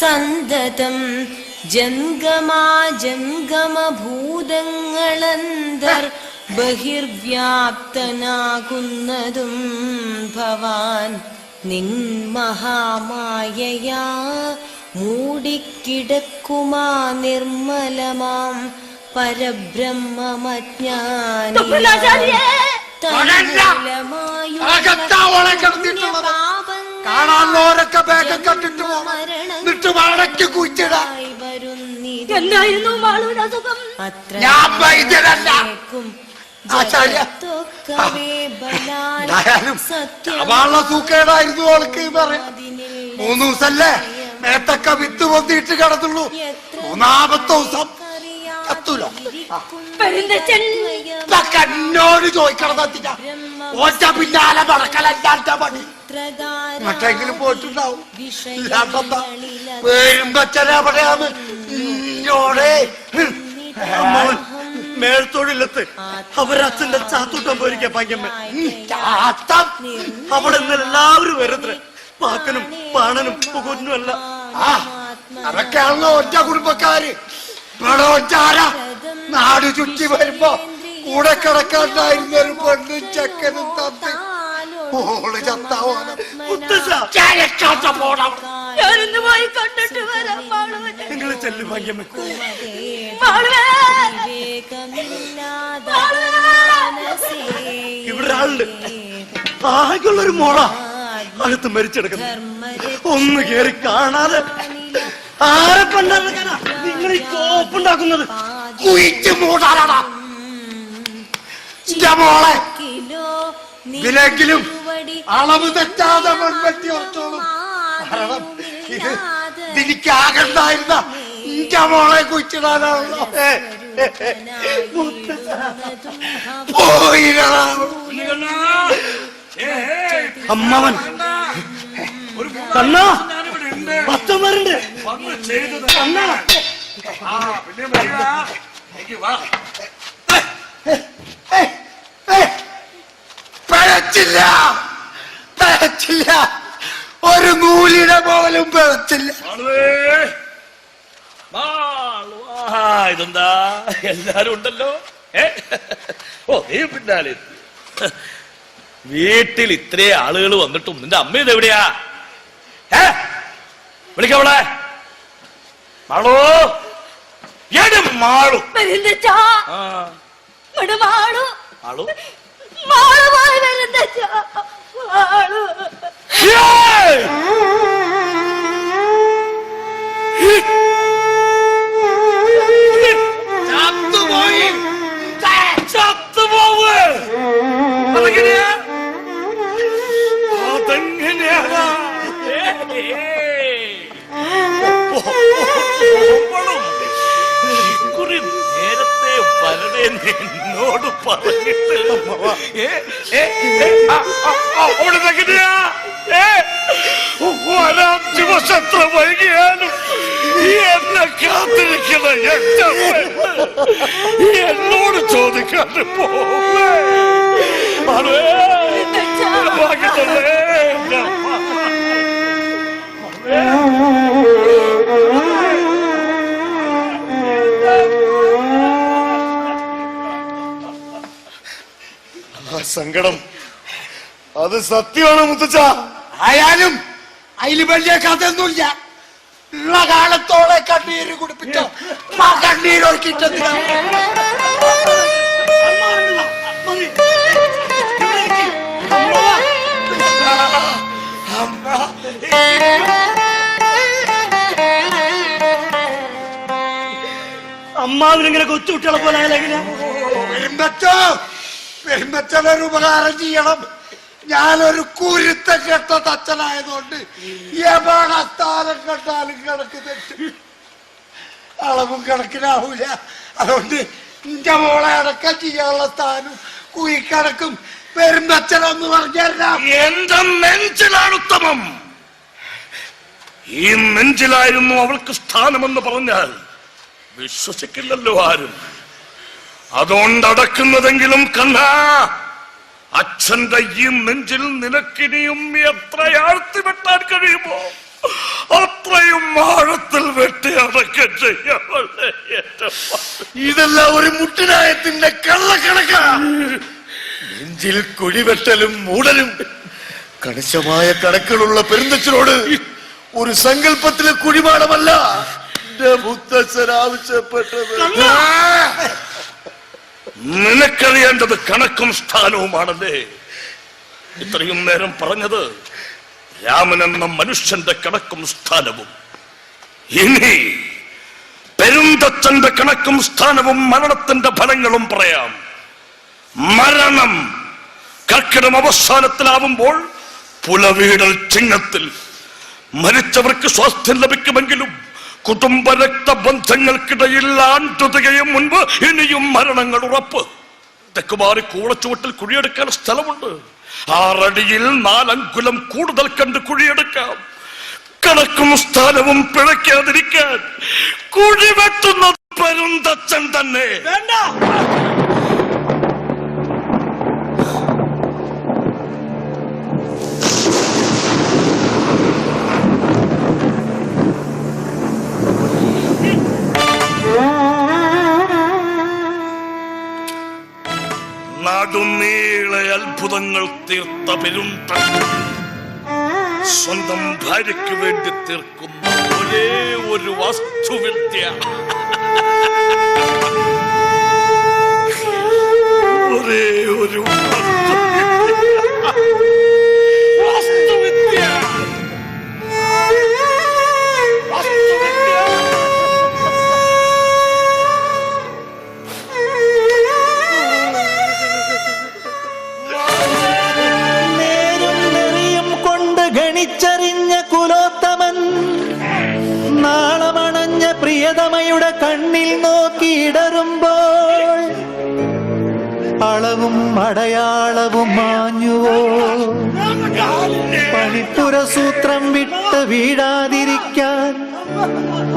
സന്തതം ജംഗമാ ജംഗമഭൂതങ്ങളന്തർ ബഹിർവ്യാപ്തനാകുന്നതും ഭവാൻ നിൻ മഹാമായയാ മൂടിക്കിടക്കുമാ നിർമ്മലമാം പരബ്രഹ്മമജ്ഞാനി തൊഴിലാളിയെ! ബാഗ്. കാണാനുള്ളവരൊക്കെ ബാഗൊക്കെ കണ്ടിട്ട് പോണം. എന്നിട്ട് വാടക്ക് കുഴിച്ചിടാം. എന്തായിരുന്നു അസുഖം? ഞാൻ വൈദ്യരല്ല ആചാര്യ എന്തായാലും അവളുടെ സൂക്കേടായിരുന്നു ഓൾക്ക് പറയാം മൂന്ന് ദിവസല്ലേ? മേത്തൊക്കെ വിത്ത് പൊന്തിയിട്ട് കിടന്നുള്ളൂ. മൂന്നാമത്തെ ദിവസം കത്തൂലോ പെരുന്തച്ചൻ. ചോദിക്കണം ഓറ്റ പിന്നാലെ നടക്കലല്ലാത്ത പണി. മറ്റെങ്കിലും പോയിട്ടുണ്ടാവും. അമ്മാവൻ മേൽത്തൊഴിലത്ത് അവരച്ഛന്റെ ചാത്തൂട്ടം പോയിരിക്കാം പയ്യമ്മ. ചാത്തം. അവിടെ നിന്ന് എല്ലാവരും വരുന്നത്. പാക്കനും പാണനും പുകുന്നു അല്ല ആ അതൊക്കെയാണല്ലോ ഒറ്റ കുടുംബക്കാര്. ഇവിടെ നാട് ചുറ്റി വരുമ്പോ കൂടെ കിടക്കാണ്ടായിരുന്ന ഒരു പെണ്ണും ചക്കനും തന്ന് ഓൾ ചത്താവാണ് ഞാനൊന്ന് പോയി കണ്ടിട്ട് വരാം നിങ്ങൾ ചെല്ലു മാളുവേ ഇവിടെ ആളുണ്ട് ആകെയുള്ളൊരു മോള. അകത്ത് മരിച്ചെടുക്കുന്നു ഒന്ന് കേറി കാണാതെ ആരെ കണ്ടാ നിങ്ങൾ ഈ കോപ്പുണ്ടാക്കുന്നത് മൂടാനാടാ മോളെ ഇതിലെങ്കിലും അളവ് തെറ്റാതെ മുൻപറ്റി ഓർത്തോളും കാരണം ഇത് ഇതിലേക്ക് ആകണ്ടായിരുന്ന ഇന്റെ മോളെ കുഴിച്ചിടാനാണല്ലോ. അമ്മവൻ. കണ്ണാ. പത്തന്മാരുണ്ട് കണ്ണാ. പിഴച്ചില്ല. ഒരു പോകലും പേടത്തില്ല പിഴച്ചില്ല ഇതെന്താ? എല്ലാരും ഉണ്ടല്ലോ? ഏ? ഓ നീ പിന്നാലെ വീട്ടിൽ ഇത്രേ ആളുകൾ വന്നിട്ടും നിന്റെ അമ്മ ഇത് എവിടെയാ? ഏ? വിളിക്കവളെ മാളോ? എടി മാളു. മാളു. മാളു? മാളു. പോയി പോവേ അമ്മ. ആ സങ്കടം. അത് സത്യമാണ് മുത്തച്ഛ. ആയാലും അതിൽ വലിയ കഥയൊന്നുമില്ല. ഉള്ള കാലത്തോടെ കണ്ണീര് കുടിപ്പിച്ചോ. ആ അമ്മാവിനിങ്ങനെ കൊച്ചുകുട്ടികളെ പോലെ ആയാലും എങ്ങനെയാ? പെരുമ്പച്ചോ പെരുമ്പച്ചനൊരു ഉപകാരം ചെയ്യണം. ഞാനൊരു കുരുത്ത കെട്ട തച്ചനായതുകൊണ്ട് എവിടെ കെട്ടാലും കണ്ടാലും കണക്ക് തെറ്റും. അളവും കണക്കിനാവൂല. അതുകൊണ്ട് എന്റെ മോളെ അടക്കം ചെയ്യാനുള്ള സ്ഥാനം കുയിക്കണക്കും പെരുമ്പച്ചനെന്ന് പറഞ്ഞാൽ എന്റെ നെഞ്ചിലാണ് ഉത്തമം ഈ നെഞ്ചിലായിരുന്നു അവൾക്ക് സ്ഥാനമെന്ന് പറഞ്ഞാൽ വിശ്വസിക്കില്ലല്ലോ ആരും. അതുകൊണ്ടടക്കുന്നതെങ്കിലും കണ്ണാ അച്ഛന്റെ ഈ നെഞ്ചിൽ നിനക്കിനിയും എത്ര ആഴ്ത്തി വെട്ടാൻ കഴിയുമോ? അത്രയും ആഴത്തിൽ വെട്ടി അടക്കം ഇതെല്ലാം ഒരു മുട്ടിനായത്തിന്റെ കള്ളക്കണക്കാ. നെഞ്ചിൽ കുഴിവെട്ടലും മൂടലും കണിശമായ കണക്കുകളുള്ള പെരുന്തച്ചനോട് ഒരു സങ്കല്പത്തിലെ കുഴിമാടമല്ല. എന്റെ മുത്തച്ഛൻ ആവശ്യപ്പെട്ടത്. നിനക്കറിയേണ്ടത് കണക്കും സ്ഥാനവുമാണല്ലേ. ഇത്രയും നേരം പറഞ്ഞത് രാമൻ എന്ന മനുഷ്യന്റെ കണക്കും സ്ഥാനവും. ഇനി പെരുന്തച്ഛന്റെ കണക്കും സ്ഥാനവും മരണത്തിന്റെ ഫലങ്ങളും പറയാം. മരണം കർക്കിടം അവസാനത്തിലാവുമ്പോൾ പുലവീടൽ ചിങ്ങത്തിൽ മരിച്ചവർക്ക് സ്വാസ്ഥ്യം ലഭിക്കുമെങ്കിലും കുടുംബ രക്തബന്ധങ്ങൾക്കിടയിൽ ആണ്ടുതികയും മുൻപ് ഇനിയും മരണങ്ങൾ ഉറപ്പ്. തെക്കുമാറി കൂളച്ചുവട്ടിൽ കുഴിയെടുക്കാൻ സ്ഥലമുണ്ട്. ആറടിയിൽ നാലങ്കുലം കൂടുതൽ കണ്ട് കുഴിയെടുക്കാം. കണക്കും സ്ഥാനവും പിഴയ്ക്കാതിരിക്കാൻ കുഴി വെട്ടുന്നത് പെരുന്തച്ഛൻ തന്നെ. നാടുനീളെ അത്ഭുതങ്ങൾ തീർത്ത പെരുന്ത സ്വന്തം ഭാര്യയ്ക്ക് വേണ്ടി തീർക്കുന്ന ഒരേ ഒരു വാസ്തുവിദ്യ. മാഞ്ഞുവോ? പണിപ്പുര വിട്ട് വീഴാതിരിക്കാൻ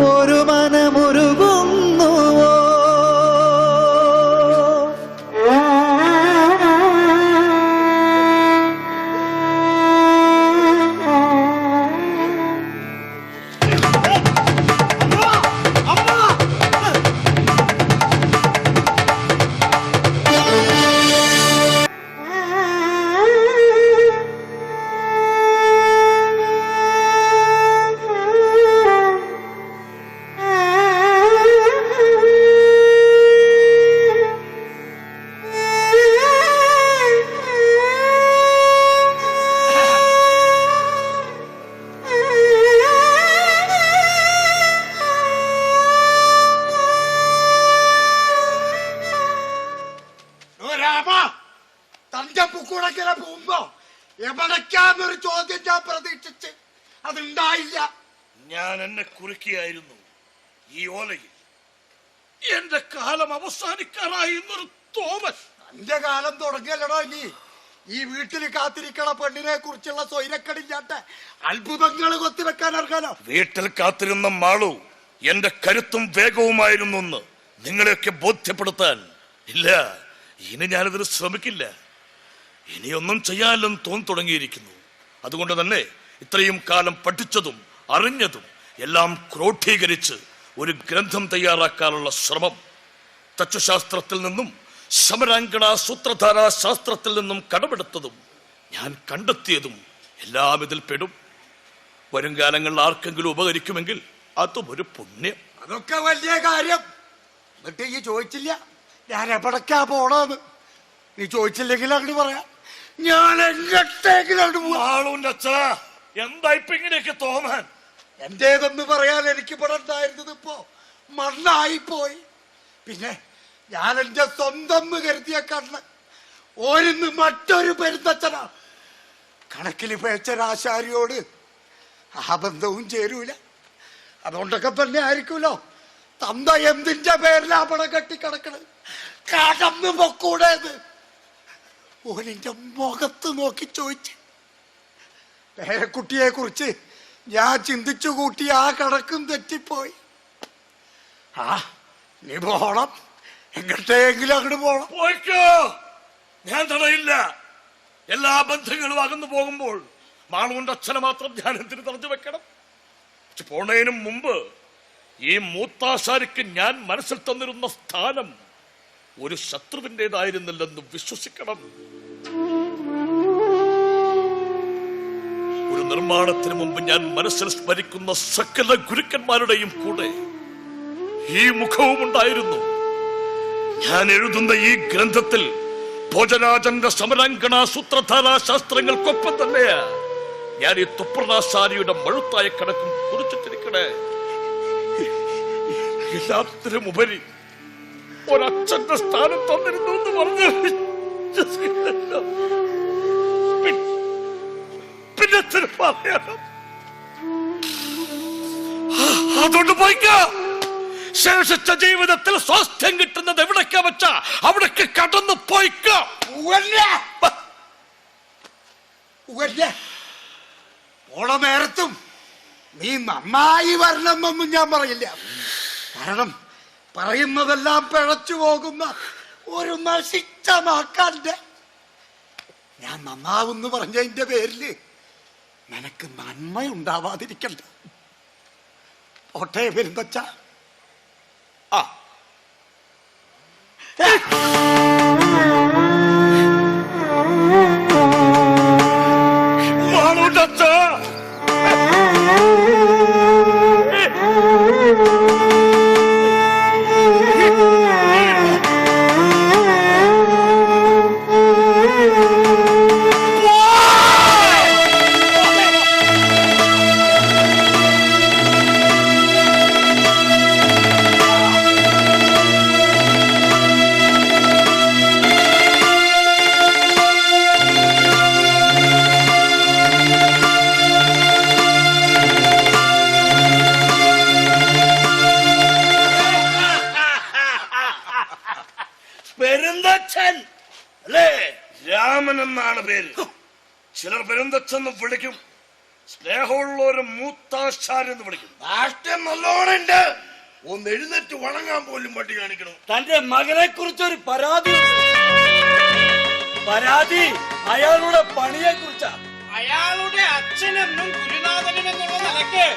ഒരു മനമുരുകുന്നുവോ? എന്നൊരു തോമൻ എന്റെ കാലം തുടങ്ങിയല്ലടോ ഇനി. ഈ വീട്ടിൽ കാത്തിരിക്കണ പെണ്ണിനെ കുറിച്ചുള്ള സ്വൈരക്കടിഞ്ഞാട്ട് അത്ഭുതങ്ങൾ കൊത്തിവെക്കാൻ ഇറങ്ങാനോ? വീട്ടിൽ കാത്തിരുന്ന മാളു എന്റെ കരുത്തും വേഗവുമായിരുന്നു ഒന്ന് നിങ്ങളെയൊക്കെ ബോധ്യപ്പെടുത്താൻ. ഇല്ല ഇനി ഞാനിതിന് ശ്രമിക്കില്ല. ഇനിയൊന്നും ചെയ്യാനില്ലെന്ന് തോന്നി തുടങ്ങിയിരിക്കുന്നു. അതുകൊണ്ട് തന്നെ ഇത്രയും കാലം പഠിച്ചതും അറിഞ്ഞതും എല്ലാം ക്രോഡീകരിച്ച് ഒരു ഗ്രന്ഥം തയ്യാറാക്കാനുള്ള ശ്രമം തത്വശാസ്ത്രത്തിൽ നിന്നും സമരാങ്കണ സൂത്രധാര ശാസ്ത്രത്തിൽ നിന്നും കടമെടുത്തതും ഞാൻ കണ്ടെത്തിയതും എല്ലാം ഇതിൽ പെടും. വരും കാലങ്ങളിൽ ആർക്കെങ്കിലും ഉപകരിക്കുമെങ്കിൽ അതും ഒരു പുണ്യം. അതൊക്കെ വലിയ കാര്യം. എന്നിട്ട് ഈ ചോദിച്ചില്ല ഞാൻ എവിടക്കാ പോണെന്ന്? നീ ചോദിച്ചില്ലെങ്കിൽ അങ്ങോട്ട് പറയാം. ഞാൻ എങ്ങോട്ടെങ്കിലും അങ്ങോട്ട് പോവാ ആളൂന്റെ അച്ഛ എന്താ ഇപ്പൊ ഇങ്ങനെയൊക്കെ തോന്നാൻ? എന്റേതെന്ന് പറയാൻ എനിക്ക് ഇവിടെ ഉണ്ടായിരുന്നത് ഇപ്പോ മണ്ണായി പോയി പിന്നെ ഞാൻ എന്റെ സ്വന്തം കരുതിയ കണ്ണ് ഓരുന്ന് മറ്റൊരു പെരുന്തച്ഛനാ കണക്കിൽ പേച്ചരാശാരിയോട് ആ ബന്ധവും ചേരൂല. അതുകൊണ്ടൊക്കെ തന്നെ ആയിരിക്കുമല്ലോ. തന്ത എന്തിന്റെ പേരിലാ പണം കെട്ടിക്കിടക്കണത്? കടന്നു പൊക്കൂടേത് ഓനിന്റെ മുഖത്ത് നോക്കി ചോദിച്ചു. പേരക്കുട്ടിയെ കുറിച്ച് ഞാൻ ചിന്തിച്ചു കൂട്ടി ആ കണക്കും തെറ്റിപ്പോയി. ആ നീ പോണം. എങ്ങോട്ടെങ്കിലും അങ്ങോട്ട് പോണം. പോയിക്കോ. ഞാൻ തടയില്ല. എല്ലാ ബന്ധങ്ങളും അകന്നു പോകുമ്പോൾ മാളുവിന്റെ അച്ഛനെ മാത്രം ധ്യാനത്തിന് തറഞ്ഞു വെക്കണം? പക്ഷെ പോണതിനും മുമ്പ് ഈ മൂത്താശാരിക്ക് ഞാൻ മനസ്സിൽ തന്നിരുന്ന സ്ഥാനം ഒരു ശത്രുവിന്റെതായിരുന്നില്ലെന്ന് വിശ്വസിക്കണം. ഒരു നിർമ്മാണത്തിന് മുമ്പ് ഞാൻ മനസ്സിൽ സ്മരിക്കുന്ന സകല ഗുരുക്കന്മാരുടെയും കൂടെ ഈ മുഖവും ഉണ്ടായിരുന്നു. ഞാൻ എഴുതുന്ന ഈ ഗ്രന്ഥത്തിൽ ഭോജരാജന്റെ സമരാങ്കണ സൂത്രധാര ശാസ്ത്രങ്ങൾക്കൊപ്പം തന്നെയാ ഞാൻ ഈ തുപ്രനാശാരിയുടെ മഴുത്തായ കണക്കും കുറിച്ചിട്ടിരിക്കണേ. എല്ലാത്തിനും ഉപരി ഒരച്ഛന്റെ സ്ഥാനം തന്നിരുന്നു എന്ന് പറഞ്ഞു പിന്നെ അതുകൊണ്ട് പോയിക്കോ ശേഷിച്ച ജീവിതത്തിൽ സ്വാസ്ഥ്യം കിട്ടുന്നത് എവിടൊക്കെ വെച്ച? അവിടൊക്കെ കടന്നു പോയിക്കോ. നേരത്തും നീ നന്നായി വരണമെന്നൊന്നും ഞാൻ പറയില്ല. കാരണം പറയുന്നതെല്ലാം പിഴച്ചു പോകുന്ന ഒരു നശിച്ച നാക്കാന്റെ ഞാൻ നന്നാവുന്നു പറഞ്ഞതിന്റെ പേരിൽ നിനക്ക് നന്മ ഉണ്ടാവാതിരിക്കണ്ട ഓട്ടെ പെരുന്തച്ച. ആ മാളൂട്ടച്ചാ. പേര് ചിലർ പെരുന്തച്ചെന്ന് വിളിക്കും. സ്നേഹമുള്ള ഒരു മൂത്താശാരെന്ന് വിളിക്കും. രാഷ്ട്രം നല്ലോണുണ്ട്. ഒന്ന് എഴുന്നേറ്റ് വണങ്ങാൻ പോലും പട്ടി കാണിക്കണം. തന്റെ മകനെ കുറിച്ചൊരു പരാതി. പരാതി അയാളുടെ പണിയെ കുറിച്ചാ അയാളുടെ അച്ഛനെന്നും ഗുരുനാഥനുമെന്നുള്ള നിലയ്ക്ക്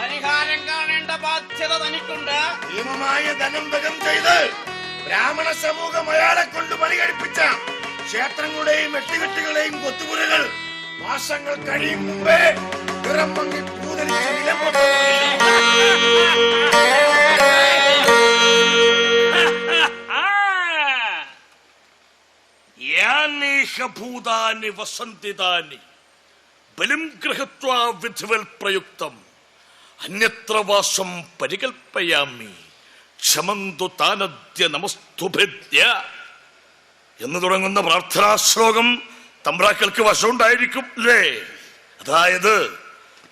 പരിഹാരം കാണേണ്ട ബാധ്യത തനിക്കുണ്ട്. ഭീമമായ ധനം ചെയ്ത് ബ്രാഹ്മണ സമൂഹം അയാളെ കൊണ്ട് പണി കഴിപ്പിച്ച ക്ഷേത്രങ്ങളുടെയും വെട്ടുകെട്ടുകളെയും കൊത്തുപുരകൾ മാസങ്ങൾ കഴിയും മുമ്പേ നിറം മങ്ങി പൂതലിച്ച്. യാനീഹഭൂതാനി വസന്തിതാനി. ബലിം ഗൃഹത്വാ വിധിവൽ പ്രയുക്തം. അന്യത്ര വാസം പരികൽപ്പയാമി. ക്ഷമന്തു താനദ്യ നമസ്തുഭേദ്യ. എന്ന് തുടങ്ങുന്ന പ്രാർത്ഥനാ ശ്ലോകം തമ്പ്രാക്കൾക്ക് വശമുണ്ടായിരിക്കും അല്ലേ? അതായത്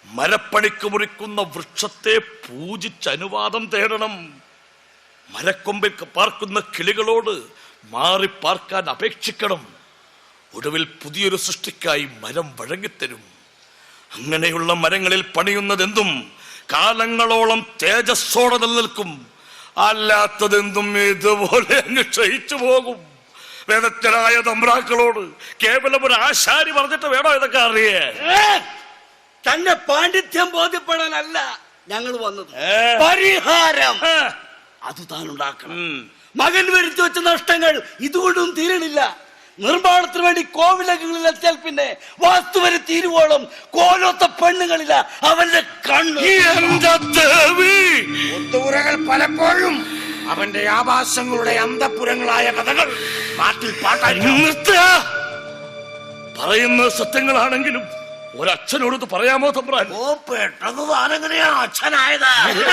മരപ്പണിക്ക് മുറിക്കുന്ന വൃക്ഷത്തെ പൂജിച്ച് അനുവാദം തേടണം. മരക്കൊമ്പിൽ പാർക്കുന്ന കിളികളോട് മാറി പാർക്കാൻ അപേക്ഷിക്കണം. ഒടുവിൽ പുതിയൊരു സൃഷ്ടിക്കായി മരം വഴങ്ങിത്തരും. അങ്ങനെയുള്ള മരങ്ങളിൽ പണിയുന്നതെന്തും കാലങ്ങളോളം തേജസ്സോടെ നിലനിൽക്കും. അല്ലാത്തതെന്തും ഇതുപോലെ അങ്ങ് ക്ഷയിച്ചു പോകും. വേദജ്ഞനായ തമ്പ്രാക്കളോട് കേവലം ഒരു ആശാരി പറഞ്ഞിട്ട് വേണോ ഇതൊക്കെ അറിയേ? തന്നെ പാണ്ഡിത്യം ബോധ്യപ്പെടാനല്ല ഞങ്ങൾ വന്നത്. പരിഹാരം. അത് താൻ ഉണ്ടാക്കണം. മകൻ വരുത്തി വെച്ച നഷ്ടങ്ങൾ ഇതുകൊണ്ടും തീരണില്ല നിർമ്മാണത്തിന് വേണ്ടി കോവിലകങ്ങളിൽ എത്തിയാൽ പിന്നെ വാസ്തുവരെ തീരുവോളം കോലോത്ത പെണ്ണുങ്ങളില്ല അവന്റെ കണ്ണ്. പലപ്പോഴും അവന്റെ ആവാസങ്ങളുടെ അന്തപുരങ്ങളായ കഥകൾ നാട്ടിൽ പാട്ടായിരിക്കും നിർത്തുക. പറയുന്ന സത്യങ്ങളാണെങ്കിലും ഒരച്ഛനോട് പറയാമോ തമ്പ്രാൻ? ഓ പെട്ടെന്ന് താനെങ്ങനെയാ അച്ഛനായത്?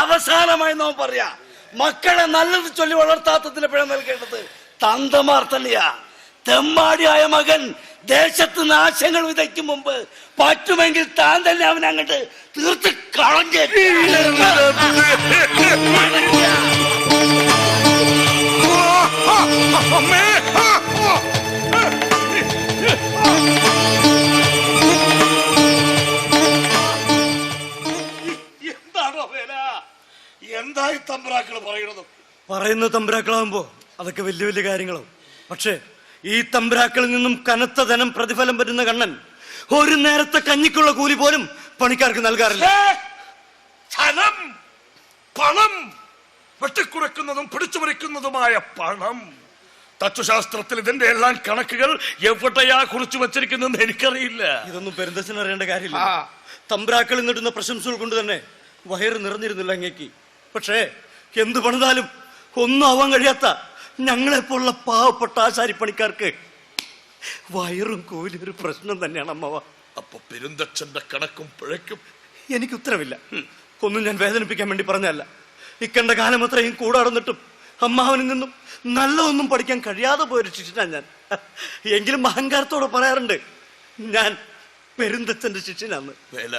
അവസാനമായി നാം പറയാ മക്കളെ നല്ലത് ചൊല്ലി വളർത്താത്തതിന് പിഴ നൽകേണ്ടത് തന്തമാർ തന്നെയാ. തെമ്മാടിയായ മകൻ ദേശത്ത് നാശങ്ങൾ വിതയ്ക്കും മുമ്പ് പറ്റുമെങ്കിൽ താൻ തന്നെ അവൻ അങ്ങോട്ട് തീർത്ത് കളഞ്ഞേ അമ്മേ ആ, ആ, ആ. എന്താണോ വേല? എന്തായി തമ്പ്രാക്കൾ പറയണത് പറയുന്ന തമ്പ്രാക്കളാകുമ്പോ അതൊക്കെ വലിയ വലിയ കാര്യങ്ങളാവും. പക്ഷേ ഈ തമ്പ്രാക്കളിൽ നിന്നും കനത്ത ധനം പ്രതിഫലം വരുന്ന കണ്ണൻ ഒരു നേരത്തെ കഞ്ഞിക്കുള്ള കൂലി പോലും പണിക്കാർക്ക് നൽകാറില്ല. ധനം പണം വെട്ടിക്കുറക്കുന്നതും പിടിച്ചുപറിക്കുന്നതുമായ പണം. തത്വശാസ്ത്രത്തിൽ ഇതിന്റെ എല്ലാം കണക്കുകൾ എവിടെയാ കുറിച്ച് വെച്ചിരിക്കുന്നു എനിക്കറിയില്ല. ഇതൊന്നും പെരുന്തച്ഛൻ അറിയേണ്ട കാര്യമില്ല. തമ്പ്രാക്കളിൽ നിന്നിടുന്ന പ്രശംസകൾ കൊണ്ട് തന്നെ വയറ് നിറഞ്ഞിരുന്നില്ല അങ്ങേക്ക്. പക്ഷേ എന്ത് പണിതാലും ഒന്നും ആവാൻ കഴിയാത്ത ഞങ്ങളെപ്പോലുള്ള പാവപ്പെട്ട ആശാരിപ്പണിക്കാർക്ക് വയറും കോലും ഒരു പ്രശ്നം തന്നെയാണ് അമ്മവ. അപ്പൊ പെരുന്തച്ഛന്റെ കണക്കും പിഴയ്ക്കും. എനിക്ക് ഉത്തരവില്ല ഒന്നും ഞാൻ വേദനിപ്പിക്കാൻ വേണ്ടി പറഞ്ഞല്ല ഇക്കണ്ട കാലം അത്രയും കൂടാടുന്നിട്ടും അമ്മാവനിൽ നിന്നും നല്ലതൊന്നും പഠിക്കാൻ കഴിയാതെ പോയൊരു ശിഷ്യനാണ് ഞാൻ. എങ്കിലും അഹങ്കാരത്തോടെ പറയാറുണ്ട് ഞാൻ പെരുന്തച്ഛന്റെ ശിഷ്യനാണ് വേല.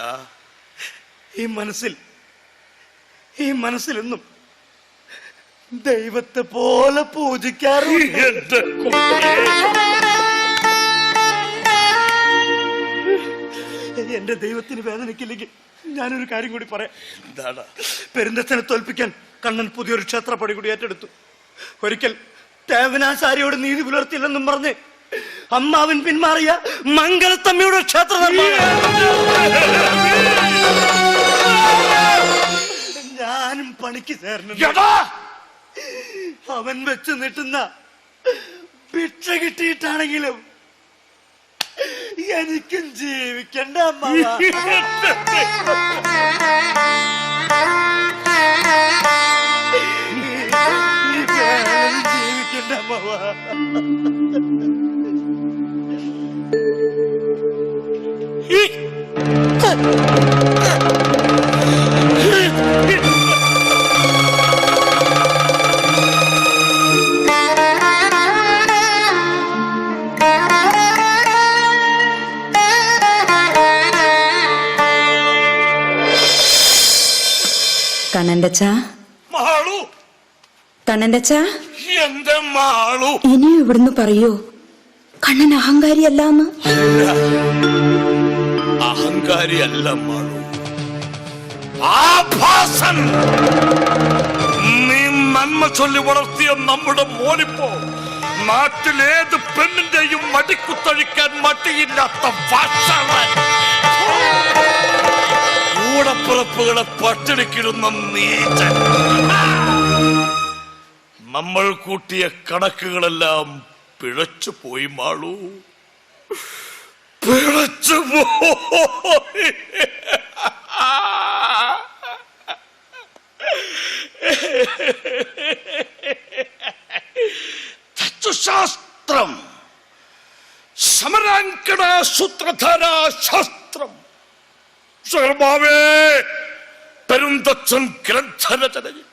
ഈ മനസ്സിൽ ഈ മനസ്സിലെന്നും ദൈവത്തെ പോലെ പൂജിക്കാറുണ്ട്. എന്റെ ദൈവത്തിന് വേദനയ്ക്കില്ലെങ്കിൽ ഞാനൊരു കാര്യം കൂടി പറയാം. പെരുന്തച്ഛനെ തോൽപ്പിക്കാൻ കണ്ണൻ പുതിയൊരു ക്ഷേത്രപ്പടി കൂടി ഏറ്റെടുത്തു. ഒരിക്കൽ തേവനാശാരിയോട് നീതി പുലർത്തില്ലെന്നും പറഞ്ഞ് അമ്മാവൻ പിന്മാറിയ മംഗലത്തമ്മയുടെ ക്ഷേത്ര ഞാനും പണിക്ക് ചേർന്നു അവൻ വെച്ച് നീട്ടുന്ന ഭിക്ഷ കിട്ടിയിട്ടാണെങ്കിലും എനിക്കും ജീവിക്കണ്ട അമ്മാവ. ഈ ജീവിക്കണ്ട അമ്മാവ. കണ്ണന്റച്ച മാളു. കണ്ണന്റച്ച എന്റെ മാളു. ഇനിയും ഇവിടുന്ന് പറയൂ. കണ്ണൻ അഹങ്കാരിയല്ലാന്ന്. അഹങ്കാരി അല്ല മാളു. ആഭാസൻ. നീ നന്മ ചൊല്ലി വളർത്തിയ നമ്മുടെ മോനിപ്പോ നാട്ടിലേത് പെണ്ണിന്റെയും മടിക്കുത്തഴിക്കാൻ മടിയില്ലാത്ത വാഷാളൻ കൂടപ്പിറപ്പുകളെ പട്ടിണിക്കിടുന്ന നീചൻ. നമ്മൾ കൂട്ടിയ കണക്കുകളെല്ലാം പിഴച്ചു പോയി മാളൂ. പിഴച്ചു പോയി. ശാസ്ത്രം സമരാങ്കണ സൂത്രധാര ശാസ്ത്രം ശർമാവേ പെരുന്തച്ഛൻ ഗ്രന്ഥരചനയിൽ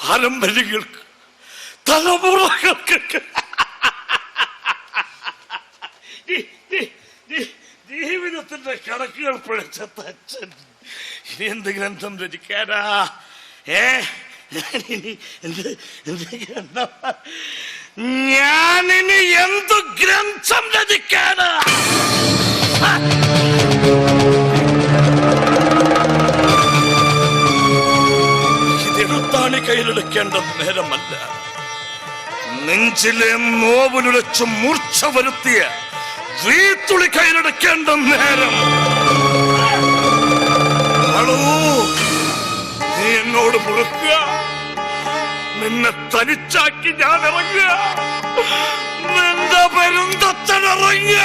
പാരമ്പര്യങ്ങൾക്ക് തലമുറകൾക്ക്. ജീവിതത്തിന്റെ കണക്കുകൾ പിഴച്ച തച്ചൻ. ഇനി എന്ത് ഗ്രന്ഥം രചിക്കാനാ? ഏ ഞാനിനി എന്ത് ഗ്രന്ഥം രചിക്കാനാ? കയ്യിലെടുക്കേണ്ട നേരമല്ല നെഞ്ചിലെ നോവിലുടച്ച് മൂർച്ച വരുത്തിയ വീത്തുളി കയ്യിലെടുക്കേണ്ട നേരം. നീ എന്നോട് മുറുക്കുക നിന്നെ തനിച്ചാക്കി ഞാൻ ഇറങ്ങുക നിന്റെ പെരുന്തച്ചൻ ഇറങ്ങുക